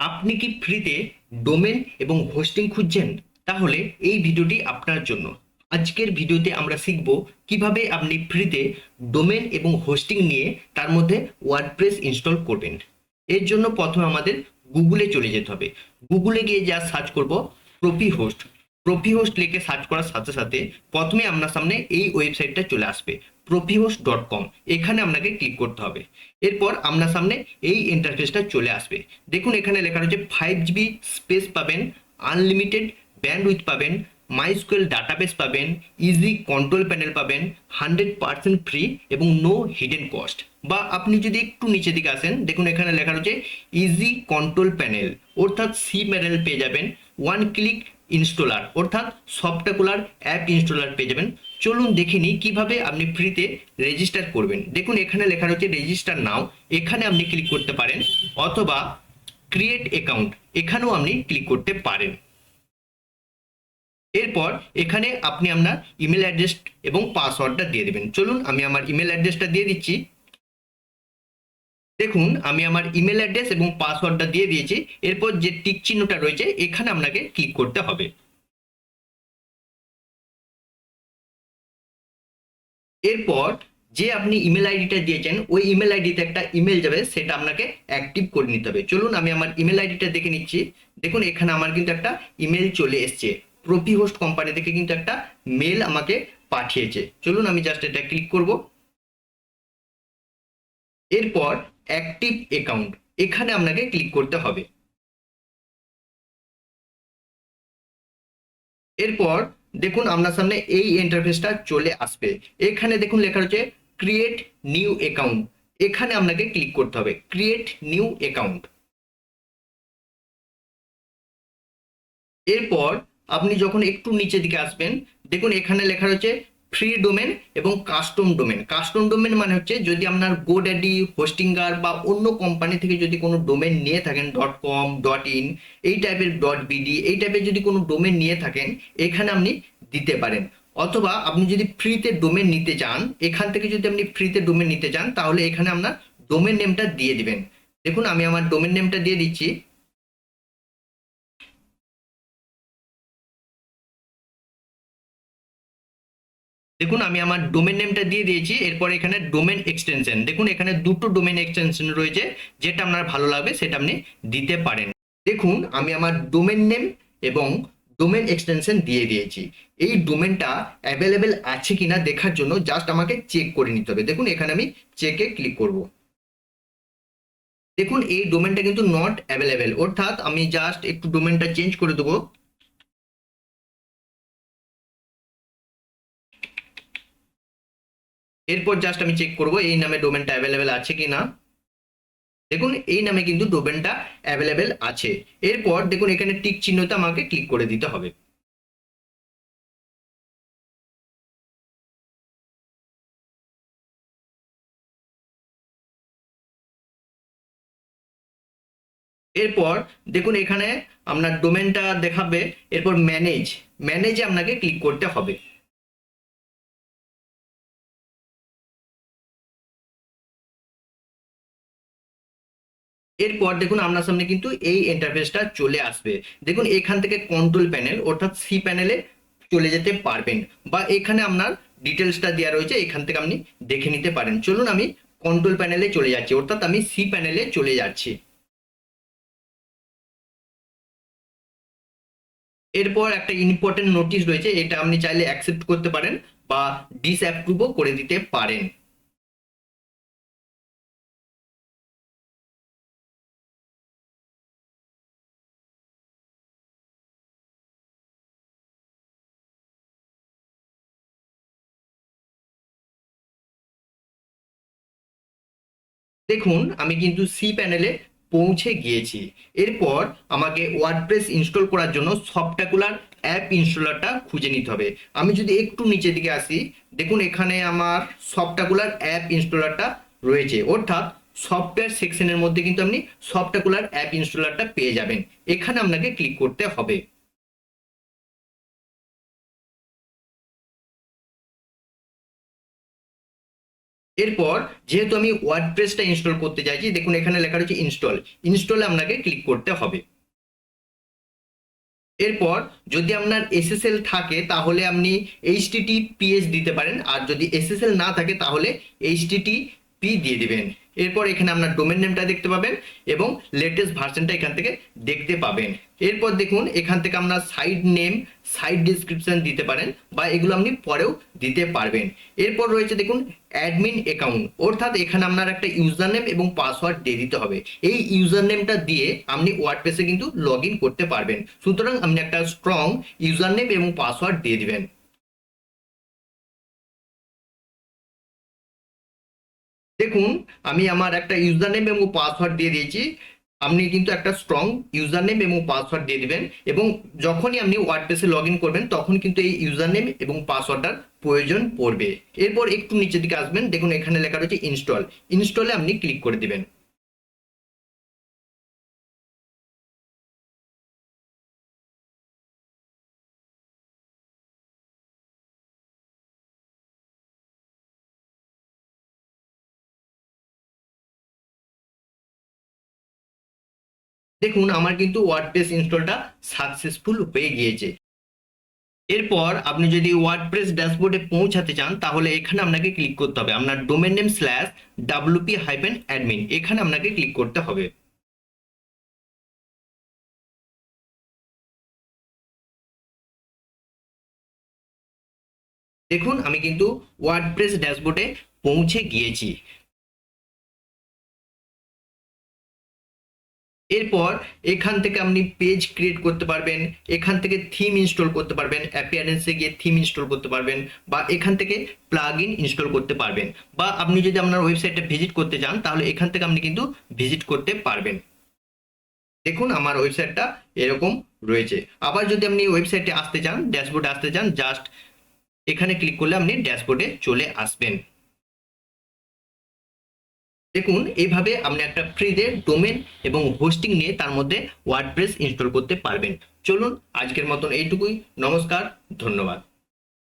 আপনি কি ফ্রিতে ডোমেন এবং হোস্টিং খুঁজছেন? তাহলে এই ভিডিওটি আপনার জন্য। আজকের ভিডিওতে আমরা শিখব কীভাবে আপনি ফ্রিতে ডোমেন এবং হোস্টিং নিয়ে তার মধ্যে ওয়ার্ডপ্রেস ইনস্টল করবেন। এর জন্য প্রথমে আমাদের গুগলে চলে যেতে হবে। গুগলে গিয়ে যা সার্চ করব প্রপি হোস্ট প্রপি হোস্ট লিখে সার্চ করার সাথে সাথে প্রথমে আপনার সামনে এই ওয়েবসাইটটা চলে আসবে। প্রপিহোস্ট ডট কম এখানে আপনাকে ক্লিক করতে হবে। এরপর আপনার সামনে এই ইন্টারফেসটা চলে আসবে। দেখুন এখানে লেখা রয়েছে ফাইভ জিবি স্পেস পাবেন আনলিমিটেড ব্যান্ড উইথ পাবেন মাইস্কুয়েল ডাটাবেস পাবেন ইজি কন্ট্রোল প্যানেল পাবেন হান্ড্রেড পার্সেন্ট ফ্রি এবং নো হিডেন কস্ট বা আপনি যদি একটু নিচে দিকে আসেন, দেখুন এখানে লেখা রয়েছে ইজি কন্ট্রোল প্যানেল অর্থাৎ সি প্যানেল পেয়ে যাবেন ওয়ান ক্লিক ইনস্টলার অর্থাৎ সফটওয়্যার অ্যাপ ইনস্টলার পেয়ে যাবেন। চলুন দেখে নিই কীভাবে আপনি ফ্রিতে রেজিস্টার করবেন। দেখুন, এখানে লেখা রয়েছে রেজিস্টার নাও এখানে আপনি ক্লিক করতে পারেন, অথবা ক্রিয়েট অ্যাকাউন্ট এখানেও আপনি ক্লিক করতে পারেন। এরপর এখানে আপনি আপনার ইমেল অ্যাড্রেস এবং পাসওয়ার্ডটা দিয়ে দেবেন। চলুন, আমি আমার ইমেল অ্যাড্রেসটা দিয়ে দিচ্ছি। দেখুন, আমি আমার ইমেল অ্যাড্রেস এবং পাসওয়ার্ডটা দিয়ে দিয়েছি। এরপর যে টিক চিহ্নটা রয়েছে, এখানে আপনাকে ক্লিক করতে হবে। এরপর যে আপনি ইমেল আইডিটা দিয়েছেন, ওই ইমেল আইডিতে একটা ইমেল যাবে, সেটা আপনাকে অ্যাক্টিভ করে নিতে হবে। চলুন, আমি আমার ইমেল আইডিটা দেখে নিচ্ছি। দেখুন, এখানে আমার কিন্তু একটা ইমেল চলে এসছে। প্রপি হোস্ট কোম্পানি থেকে কিন্তু একটা মেল আমাকে পাঠিয়েছে। চলুন, আমি জাস্ট এটা ক্লিক করব। এরপর অ্যাক্টিভ অ্যাকাউন্ট এখানে আপনাকে ক্লিক করতে হবে। এরপর দেখুন আপনার সামনে এই ইন্টারফেসটা চলে আসবে। এখানে দেখুন লেখা রয়েছে ক্রিয়েট নিউ অ্যাকাউন্ট এখানে আপনাকে ক্লিক করতে হবে ক্রিয়েট নিউ অ্যাকাউন্ট এরপর আপনি যখন একটু নিচের দিকে আসবেন, দেখুন এখানে লেখা রয়েছে ফ্রি ডোমেন এবং কাস্টম ডোমেন কাস্টম ডোমেন মানে হচ্ছে যদি আপনার গোড্যাডি হোস্টিঙ্গার বা অন্য কোম্পানি থেকে যদি কোনো ডোমেন নিয়ে থাকেন ডট কম ডট ইন এই টাইপের ডট বিডি এই টাইপের যদি কোনো ডোমেন নিয়ে থাকেন, এখানে আপনি দিতে পারেন। অথবা আপনি যদি ফ্রিতে ডোমেন নিতে চান, এখান থেকে যদি আপনি ফ্রিতে ডোমেন নিতে চান, তাহলে এখানে আপনার ডোমেন নেমটা দিয়ে দিবেন। দেখুন, আমি আমার ডোমেন নেমটা দিয়ে দিচ্ছি। দেখুন, আমি আমার ডোমেন নেমটা দিয়ে দিয়েছি, এরপর এখানে ডোমেন এক্সটেনশন দেখুন, এখানে দুটো ডোমেন এক্সটেনশন রয়েছে, যেটা আপনার ভালো লাগবে, সেটা আপনি দিতে পারেন। দেখুন, আমি আমার ডোমেন নেম এবং ডোমেন এক্সটেনশন দিয়ে দিয়েছি। এই ডোমেনটা অ্যাভেলেবেল আছে কিনা দেখার জন্য জাস্ট আমাকে চেক করে নিতে হবে। দেখুন, এখানে আমি চেকে ক্লিক করব। দেখুন, এই ডোমেনটা কিন্তু নট অ্যাভেলেবেল অর্থাৎ, আমি জাস্ট একটু ডোমেনটা চেঞ্জ করে দেবো। এরপর জাস্ট আমি চেক করব এই নামে ডোমেনটা অ্যাভেলেবেল আছে কি না। দেখুন, এই নামে কিন্তু ডোমেনটা অ্যাভেলেবেল আছে। এরপর দেখুন, এখানে টিক চিহ্নতে আমাকে ক্লিক করে দিতে হবে। এরপর দেখুন, এখানে আপনার ডোমেনটা দেখাবে। এরপর ম্যানেজ ম্যানেজে আপনাকে ক্লিক করতে হবে। এরপর দেখুন আপনার সামনে কিন্তু এই ইন্টারফেসটা চলে আসবে। দেখুন এখান থেকে কন্ট্রোল প্যানেল অর্থাৎ সি প্যানেলে চলে যেতে পারবেন বা এখানে আপনার ডিটেলসটা দেওয়া রয়েছে, এখান থেকে আপনি দেখে নিতে পারেন। চলুন আমি কন্ট্রোল প্যানেলে চলে যাচ্ছি, অর্থাৎ আমি সি প্যানেলে চলে যাচ্ছি। এরপর একটা ইম্পর্টেন্ট নোটিশ রয়েছে, এটা আপনি চাইলে অ্যাকসেপ্ট করতে পারেন বা ডিসঅ্যাপ্রুভও করে দিতে পারেন। দেখুন, আমি কিন্তু সি প্যানেলে পৌঁছে গিয়েছি। এরপর আমাকে ওয়ার্ডপ্রেস ইনস্টল করার জন্য সফটওয়্যার অ্যাপ ইনস্টলারটা খুঁজে নিতে হবে। আমি যদি একটু নিচের দিকে আসি, দেখুন এখানে আমার সফটওয়্যার অ্যাপ ইনস্টলারটা রয়েছে। অর্থাৎ সফটওয়্যার সেকশনের মধ্যে কিন্তু আপনি সফটওয়্যার অ্যাপ ইনস্টলারটা পেয়ে যাবেন। এখানে আপনাকে ক্লিক করতে হবে। এরপর যেহেতু আমি ওয়ার্ডপ্রেসটা ইনস্টল করতে চাইছি, দেখুন এখানে লেখা রয়েছে ইনস্টল ইনস্টলে আপনাকে ক্লিক করতে হবে। এরপর যদি আপনার এসএসএল থাকে, তাহলে আপনি এইচটিটি পিএস দিতে পারেন। আর যদি এসএসএল না থাকে, তাহলে এইচটিটি পি দিয়ে দিবেন। এরপর এখানে আপনার ডোমেন নেমটা দেখতে পাবেন এবং লেটেস্ট ভার্সনটা এখান থেকে দেখতে পাবেন। এরপর দেখুন, এখান থেকে আপনার সাইড নেম সাইড ডিসক্রিপশন দিতে পারেন বা এগুলো আপনি পরেও দিতে পারবেন। এরপর রয়েছে দেখুন অ্যাডমিন অ্যাকাউন্ট অর্থাৎ এখানে আপনার একটা ইউজার নেম এবং পাসওয়ার্ড দিয়ে দিতে হবে। এই ইউজার নেমটা দিয়ে আপনি ওয়ার্ডপ্রেসে কিন্তু লগ করতে পারবেন। সুতরাং আপনি একটা স্ট্রং ইউজার নেম এবং পাসওয়ার্ড দিয়ে দিবেন। দেখুন, আমি আমার একটা ইউজার নেম এবং পাসওয়ার্ড দিয়ে দিয়েছি। আপনি কিন্তু একটা স্ট্রং ইউজার নেম এবং পাসওয়ার্ড দিয়ে দিবেন এবং যখনই আপনি ওয়ার্ডপ্রেসে লগ ইন করবেন, তখন কিন্তু এই ইউজার নেম এবং পাসওয়ার্ডটার প্রয়োজন পড়বে। এরপর একটু নিচের দিকে আসবেন, দেখুন এখানে লেখা রয়েছে ইনস্টল ইনস্টলে আপনি ক্লিক করে দিবেন। দেখুন, আমার কিন্তু ওয়ার্ডপ্রেস ইনস্টলটা সাকসেসফুল হয়ে গিয়েছে। এরপর আপনি যদি ওয়ার্ডপ্রেস ড্যাশবোর্ডে পৌঁছাতে চান, তাহলে এখানে আপনাকে ক্লিক করতে হবে। আপনার domain name slash WP hyphen admin এখানে আপনাকে ক্লিক করতে হবে। দেখুন, আমি কিন্তু ওয়ার্ডপ্রেস ড্যাশবোর্ডে পৌঁছে গিয়েছি। এরপর এখান থেকে আপনি পেজ ক্রিয়েট করতে পারবেন, এখান থেকে থিম ইনস্টল করতে পারবেন অ্যাপিয়ারেন্সে গিয়ে থিম ইনস্টল করতে পারবেন, বা এখান থেকে প্লাগ ইন ইনস্টল করতে পারবেন, বা আপনি যদি আপনার ওয়েবসাইটে ভিজিট করতে চান, তাহলে এখান থেকে আপনি কিন্তু ভিজিট করতে পারবেন। দেখুন আমার ওয়েবসাইটটা এরকম রয়েছে। আবার যদি আপনি ওয়েবসাইটে আসতে চান ড্যাশবোর্ডে আসতে চান জাস্ট এখানে ক্লিক করলে আপনি ড্যাশবোর্ডে চলে আসবেন। দেখুন, এইভাবে আপনি একটা ফ্রিতে ডোমেন এবং হোস্টিং নিয়ে তার মধ্যে ওয়ার্ডপ্রেস ইনস্টল করতে পারবেন। চলুন, আজকের মতন এইটুকুই। নমস্কার, ধন্যবাদ।